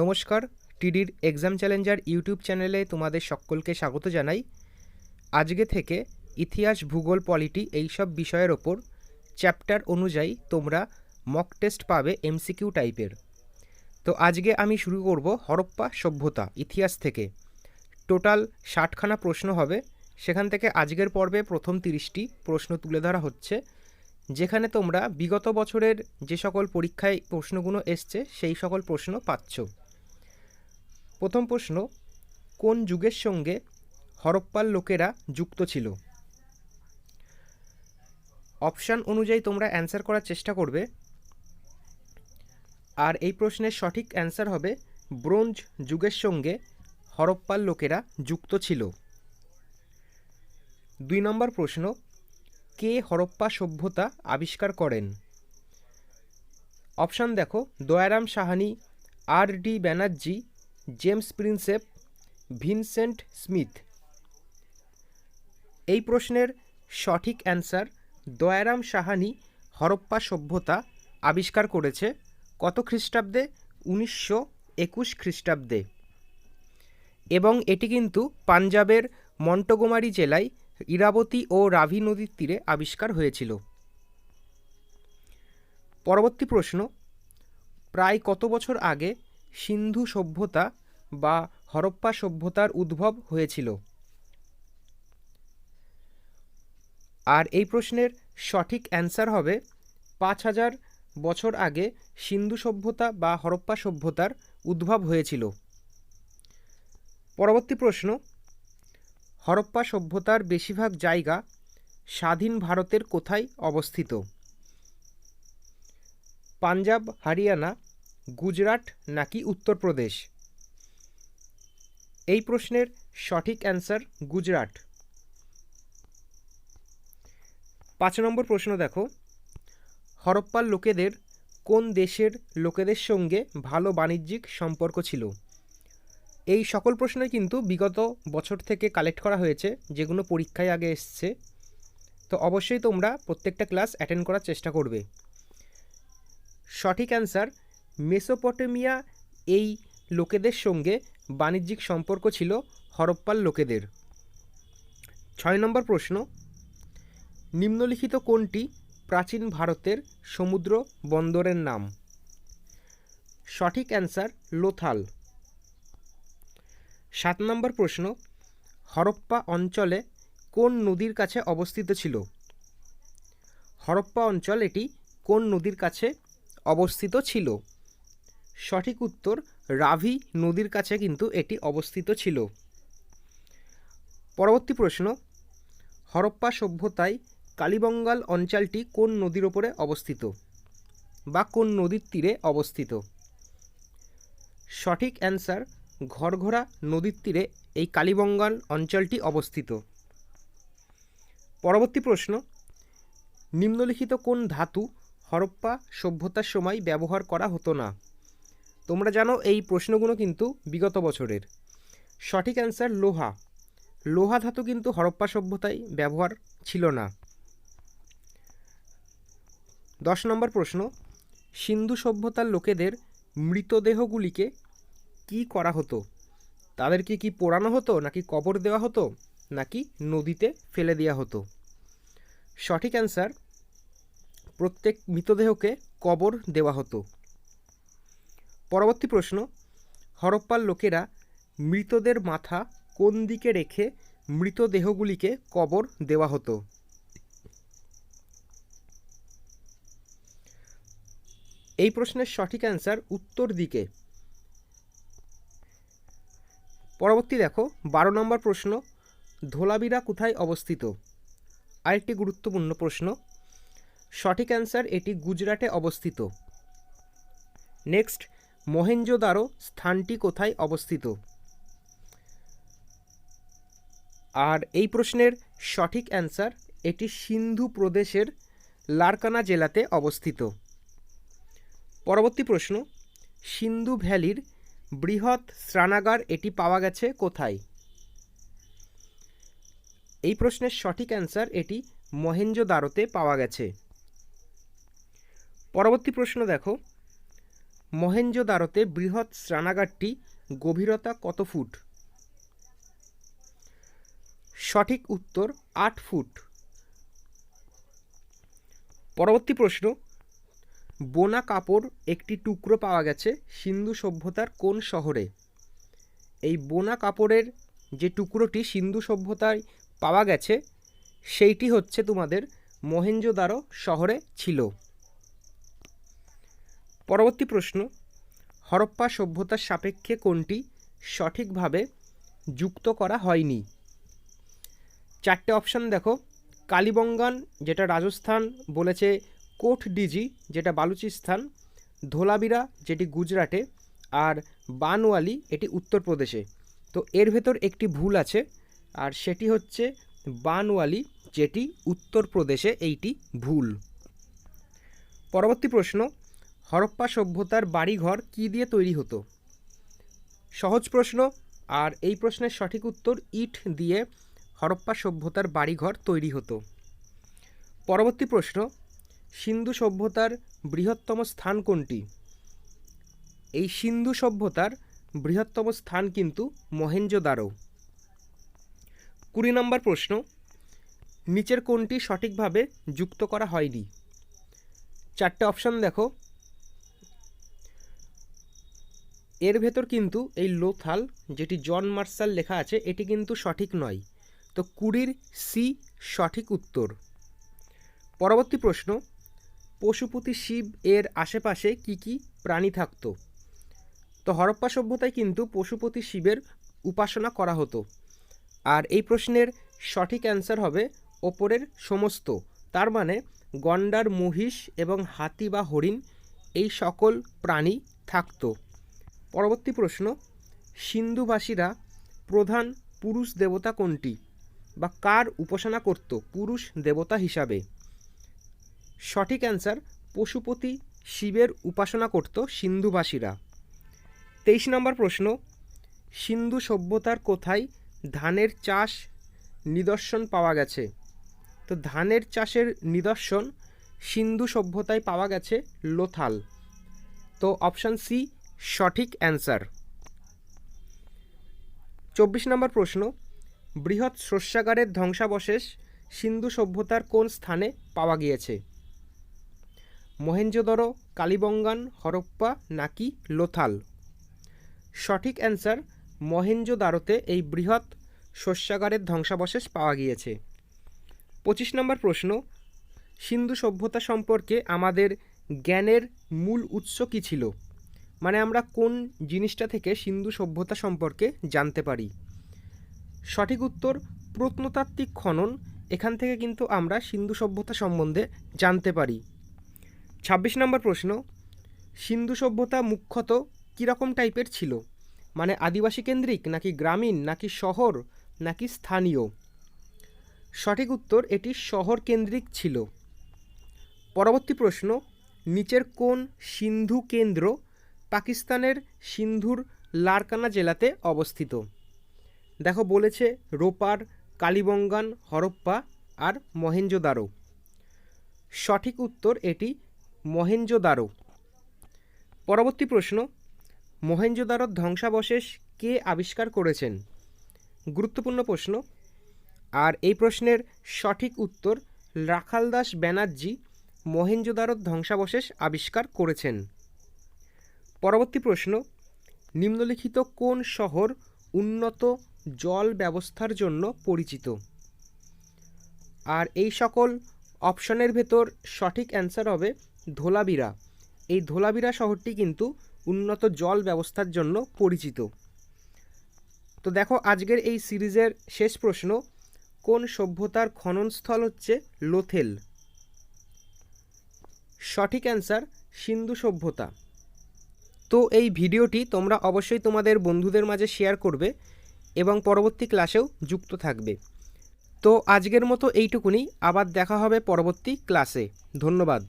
নমস্কার, টিডির exam Challenger YouTube চ্যানেলে তোমাদের সকলকে স্বাগত জানাই। আজকে থেকে ইতিহাস, ভূগোল পলিটি এই সব বিষয়ের ওপর চ্যাপ্টার অনুযায়ী তোমরা মক টেস্ট পাবে এমসিকিউ টাইপের তো আজকে আমি শুরু করব হরপ্পা সভ্যতা ইতিহাস থেকে। টোটাল ষাটখানা প্রশ্ন হবে। সেখান থেকে আজকের পর্বে প্রথম তিরিশটি প্রশ্ন তুলে ধরা হচ্ছে। যেখানে তোমরা বিগত বছরের যে সকল পরীক্ষায় প্রশ্নগুলো এসছে, সেই সকল প্রশ্ন পাচ্ছ। প্রথম প্রশ্ন, কোন যুগের সঙ্গে হরপ্পার লোকেরা যুক্ত ছিল? অপশান অনুযায়ী তোমরা অ্যান্সার করার চেষ্টা করবে। আর এই প্রশ্নের সঠিক অ্যান্সার হবে, ব্রোঞ্জ যুগের সঙ্গে হরপ্পার লোকেরা যুক্ত ছিল। দুই নম্বর প্রশ্ন, কে হরপ্পা সভ্যতা আবিষ্কার করেন? অপশান দেখো, Dayaram Sahni, R D Banerjee James Prinsep, Vincent Smith. এই প্রশ্নের সঠিক অ্যান্সার দয়ারাম সাহানি, হরপ্পা সভ্যতা, আবিষ্কার করেছে কত খ্রিস্টাব্দে? উনিশশো একুশ খ্রিস্টাব্দে। এবং এটি কিন্তু পাঞ্জাবের মন্টগোমারি জেলায় ইরাবতী ও রাভি নদীর তীরে আবিষ্কার হয়েছিল। পরবর্তী প্রশ্ন, প্রায় কত বছর আগে সিন্ধু সভ্যতা বা হরপ্পা সভ্যতার উদ্ভব হয়েছিল। আর এই প্রশ্নের সঠিক অ্যান্সার হবে, পাঁচ হাজার বছর আগে সিন্ধু সভ্যতা বা হরপ্পা সভ্যতার উদ্ভব হয়েছিল। পরবর্তী প্রশ্ন, হরপ্পা সভ্যতার বেশিরভাগ জায়গা স্বাধীন ভারতের কোথায় অবস্থিত? পাঞ্জাব, হরিয়ানা গুজরাট নাকি উত্তরপ্রদেশ এই প্রশ্নের সঠিক অ্যান্সার গুজরাট। পাঁচ নম্বর প্রশ্ন দেখো। হরপ্পার লোকেদের কোন দেশের লোকেদের সঙ্গে ভালো বাণিজ্যিক সম্পর্ক ছিল? এই সকল প্রশ্নই কিন্তু বিগত বছর থেকে কালেক্ট করা হয়েছে, যেগুলো পরীক্ষায় আগে এসছে। তো অবশ্যই তোমরা প্রত্যেকটা ক্লাস অ্যাটেন্ড করার চেষ্টা করবে। সঠিক অ্যান্সার মেসোপটেমিয়া এই লোকেদের সঙ্গে বাণিজ্যিক সম্পর্ক ছিল হরপ্পার লোকেদের। ছয় নম্বর প্রশ্ন, নিম্নলিখিত কোনটি প্রাচীন ভারতের সমুদ্র বন্দরের নাম? সঠিক অ্যান্সার, লোথাল। সাত নম্বর প্রশ্ন, হরপ্পা অঞ্চলে কোন নদীর কাছে অবস্থিত ছিল? হরপ্পা অঞ্চল এটি কোন নদীর কাছে অবস্থিত ছিল? সঠিক উত্তর, রাভি নদীর কাছে কিন্তু এটি অবস্থিত ছিল। পরবর্তী প্রশ্ন, হরপ্পা সভ্যতায় কালীবঙ্গাল অঞ্চলটি কোন নদীর ওপরে অবস্থিত বা কোন নদীর তীরে অবস্থিত? সঠিক অ্যান্সার ঘরঘরা নদীর তীরে এই কালীবঙ্গাল অঞ্চলটি অবস্থিত। পরবর্তী প্রশ্ন, নিম্নলিখিত কোন ধাতু হরপ্পা সভ্যতার সময় ব্যবহার করা হতো না? তোমরা জানো এই প্রশ্নগুলো কিন্তু বিগত বছরের। সঠিক অ্যান্সার লোহা। লোহা ধাতু কিন্তু হরপ্পা সভ্যতায় ব্যবহার ছিল না। দশ নম্বর প্রশ্ন, সিন্ধু সভ্যতার লোকেদের মৃতদেহগুলিকে কি করা হতো? তাদেরকে কি পোড়ানো হতো, নাকি কবর দেওয়া হতো, নাকি নদীতে ফেলে দেওয়া হতো? সঠিক অ্যান্সার প্রত্যেক মৃতদেহকে কবর দেওয়া হতো। পরবর্তী প্রশ্ন, হরপ্পার লোকেরা মৃতদের মাথা কোন দিকে রেখে মৃতদেহগুলিকে কবর দেওয়া হতো? এই প্রশ্নের সঠিক অ্যান্সার উত্তর দিকে। পরবর্তী দেখো, বারো নম্বর প্রশ্ন, ধোলাবিরা কোথায় অবস্থিত? আরেকটি গুরুত্বপূর্ণ প্রশ্ন, সঠিক অ্যান্সার এটি গুজরাটে অবস্থিত। নেক্সট মহেঞ্জোদারো স্থানটি কোথায় অবস্থিত? আর এই প্রশ্নের সঠিক অ্যান্সার এটি সিন্ধু প্রদেশের লারকানা জেলাতে অবস্থিত। পরবর্তী প্রশ্ন, সিন্ধু ভ্যালির বৃহৎ স্নানাগার এটি পাওয়া গেছে কোথায়? এই প্রশ্নের সঠিক অ্যান্সার এটি মহেঞ্জোদারোতে পাওয়া গেছে। পরবর্তী প্রশ্ন দেখো মহেঞ্জোদারোতে বৃহৎ স্নানাগারটি গভীরতা কত ফুট? সঠিক উত্তর, আট ফুট। পরবর্তী প্রশ্ন, বোনা কাপড় একটি টুকরো পাওয়া গেছে সিন্ধু সভ্যতার কোন শহরে? এই বোনা কাপড়ের যে টুকরোটি সিন্ধু সভ্যতায় পাওয়া গেছে, সেইটি হচ্ছে তোমাদের মহেঞ্জোদারো শহরে ছিল। পরবর্তী প্রশ্ন, হরপ্পা সভ্যতার সাপেক্ষে কোনটি সঠিকভাবে যুক্ত করা হয়নি? চারটে অপশান দেখো। কালীবঙ্গান, যেটা রাজস্থান, বলেছে কোট ডিজি যেটা বালুচিস্তান ধোলাবিরা, যেটি গুজরাটে, আর বানওয়ালি, এটি উত্তরপ্রদেশে। তো এর ভেতর একটি ভুল আছে, আর সেটি হচ্ছে বানওয়ালি, যেটি উত্তরপ্রদেশে, এইটি ভুল। পরবর্তী প্রশ্ন হরপ্পা সভ্যতার বাড়িঘর কী দিয়ে তৈরি হতো? সহজ প্রশ্ন। আর এই প্রশ্নের সঠিক উত্তর ইট দিয়ে হরপ্পা সভ্যতার বাড়িঘর তৈরি হতো। পরবর্তী প্রশ্ন। সিন্ধু সভ্যতার বৃহত্তম স্থান কোনটি? এই সিন্ধু সভ্যতার বৃহত্তম স্থান কিন্তু মহেঞ্জোদারো কুড়ি নম্বর প্রশ্ন। নিচের কোনটি সঠিকভাবে যুক্ত করা হয়নি? চারটে অপশন দেখো। এর ভেতর কিন্তু এই লোথাল, যেটি জন মার্শাল লেখা আছে, এটি কিন্তু সঠিক নয়। তো কুড়ির সি সঠিক উত্তর। পরবর্তী প্রশ্ন, পশুপতি শিব এর আশেপাশে কি কি প্রাণী থাকতো? তো হরপ্পা সভ্যতায় কিন্তু পশুপতি শিবের উপাসনা করা হতো। আর এই প্রশ্নের সঠিক অ্যান্সার হবে ওপরের সমস্ত। তার মানে গন্ডার, মহিষ এবং হাতি বা হরিণ এই সকল প্রাণী থাকতো। পরবর্তী প্রশ্ন সিন্ধুভাষীরা প্রধান পুরুষ দেবতা কোনটি বা কার উপাসনা করত পুরুষ দেবতা হিসাবে? সঠিক অ্যান্সার, পশুপতি শিবের উপাসনা করত সিন্ধুভাষীরা তেইশ নম্বর প্রশ্ন, সিন্ধু সভ্যতার কোথায় ধানের চাষ নিদর্শন পাওয়া গেছে? তো ধানের চাষের নিদর্শন সিন্ধু সভ্যতায় পাওয়া গেছে লোথাল। তো অপশান সি সঠিক অ্যান্সার। চব্বিশ নম্বর প্রশ্ন, বৃহৎ শস্যাগারের ধ্বংসাবশেষ সিন্ধু সভ্যতার কোন স্থানে পাওয়া গিয়েছে? মহেঞ্জোদরো কালীবঙ্গান, হরপ্পা নাকি লোথাল? সঠিক অ্যান্সার মহেঞ্জোদারোতে এই বৃহৎ শস্যাগারের ধ্বংসাবশেষ পাওয়া গিয়েছে। পঁচিশ নম্বর প্রশ্ন, সিন্ধু সভ্যতা সম্পর্কে আমাদের জ্ঞানের মূল উৎস কী ছিল? মানে আমরা কোন জিনিসটা থেকে সিন্ধু সভ্যতা সম্পর্কে জানতে পারি? সঠিক উত্তর, প্রত্নতাত্ত্বিক খনন, এখান থেকে কিন্তু আমরা সিন্ধু সভ্যতা সম্বন্ধে জানতে পারি। ছাব্বিশ নম্বর প্রশ্ন, সিন্ধু সভ্যতা মুখ্যত কীরকম টাইপের ছিল? মানে আদিবাসী কেন্দ্রিক, নাকি গ্রামীণ, নাকি শহর, নাকি স্থানীয়? সঠিক উত্তর, এটি শহর কেন্দ্রিক ছিল। পরবর্তী প্রশ্ন, নিচের কোন সিন্ধু কেন্দ্র পাকিস্তানের সিন্ধুর লারকানা জেলাতে অবস্থিত। দেখো বলেছে রোপার, কালীবঙ্গান, হরপ্পা আর মহেঞ্জোদারো। সঠিক উত্তর এটি মহেঞ্জোদারো। পরবর্তী প্রশ্ন, মহেঞ্জোদারোর ধ্বংসাবশেষ কে আবিষ্কার করেছেন? গুরুত্বপূর্ণ প্রশ্ন। আর এই প্রশ্নের সঠিক উত্তর রাখালদাস ব্যানার্জি মহেঞ্জোদারোর ধ্বংসাবশেষ আবিষ্কার করেছেন। পরবর্তী প্রশ্ন, নিম্নলিখিত কোন শহর উন্নত জল ব্যবস্থার জন্য পরিচিত? আর এই সকল অপশনের ভেতর সঠিক অ্যান্সার হবে ধোলাবিরা। এই ধোলাবিরা শহরটি কিন্তু উন্নত জল ব্যবস্থার জন্য পরিচিত। তো দেখো আজকের এই সিরিজের শেষ প্রশ্ন, কোন সভ্যতার খননস্থল হচ্ছে লোথেল? সঠিক অ্যান্সার, সিন্ধু সভ্যতা। তো এই ভিডিওটি তোমরা অবশ্যই তোমাদের বন্ধুদের মাঝে শেয়ার করবে এবং পরবর্তী ক্লাসেও যুক্ত থাকবে। তো আজকের মতো এইটুকুনি, আবার দেখা হবে পরবর্তী ক্লাসে ধন্যবাদ।